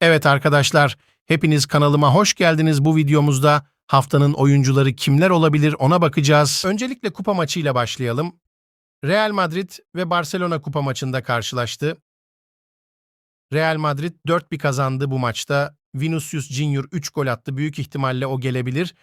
Evet arkadaşlar, hepiniz kanalıma hoş geldiniz. Bu videomuzda haftanın oyuncuları kimler olabilir ona bakacağız. Öncelikle kupa maçıyla başlayalım. Real Madrid ve Barcelona kupa maçında karşılaştı. Real Madrid 4-1 kazandı bu maçta. Vinicius Junior 3 gol attı. Büyük ihtimalle o gelebilir.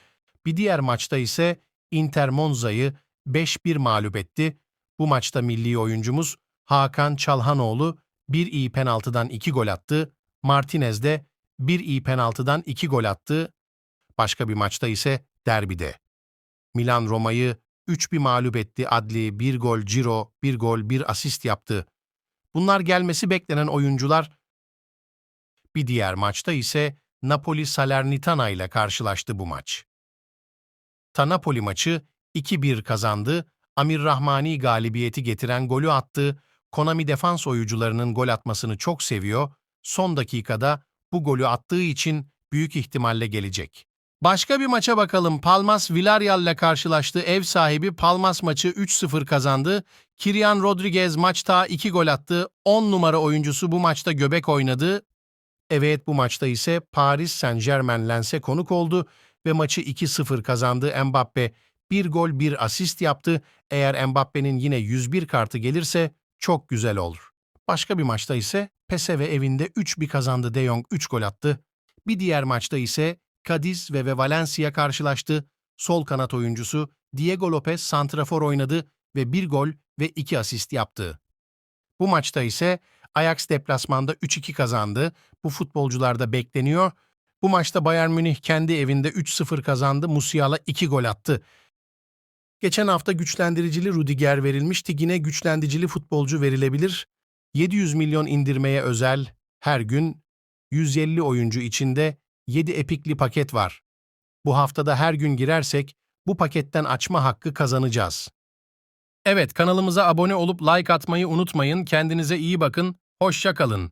Bir diğer maçta ise Inter Monza'yı 5-1 mağlup etti. Bu maçta milli oyuncumuz Hakan Çalhanoğlu bir iyi penaltıdan 2 gol attı. Martinez de bir iyi penaltıdan 2 gol attı. Başka bir maçta ise derbide. Milan Roma'yı 3-1 mağlup etti. Adli 1 gol, Ciro 1 gol, 1 asist yaptı. Bunlar gelmesi beklenen oyuncular. Bir diğer maçta ise Napoli Salernitana ile karşılaştı bu maç. Ta Napoli maçı 2-1 kazandı. Amir Rahmani galibiyeti getiren golü attı. Konami defans oyuncularının gol atmasını çok seviyor. Son dakikada bu golü attığı için büyük ihtimalle gelecek. Başka bir maça bakalım. Palmas Villarreal ile karşılaştı. Ev sahibi Palmas maçı 3-0 kazandı. Kirian Rodriguez maçta 2 gol attı. 10 numara oyuncusu bu maçta göbek oynadı. Evet bu maçta ise Paris Saint-Germain Lens'e konuk oldu ve maçı 2-0 kazandı. Mbappe bir gol bir asist yaptı. Eğer Mbappe'nin yine 101 kartı gelirse çok güzel olur. Başka bir maçta ise PSV evinde 3-1 kazandı. De Jong 3 gol attı. Bir diğer maçta ise Cadiz ve, ve Valencia karşılaştı. Sol kanat oyuncusu Diego Lopez santrafor oynadı ve bir gol ve iki asist yaptı. Bu maçta ise Ajax deplasmanda 3-2 kazandı. Bu futbolcularda bekleniyor. Bu maçta Bayern Münih kendi evinde 3-0 kazandı. Musiala 2 gol attı. Geçen hafta güçlendiricili Rudiger verilmişti. Yine güçlendiricili futbolcu verilebilir. 700 milyon indirmeye özel her gün 150 oyuncu içinde 7 epikli paket var. Bu haftada her gün girersek bu paketten açma hakkı kazanacağız. Evet kanalımıza abone olup like atmayı unutmayın. Kendinize iyi bakın. Hoşça kalın.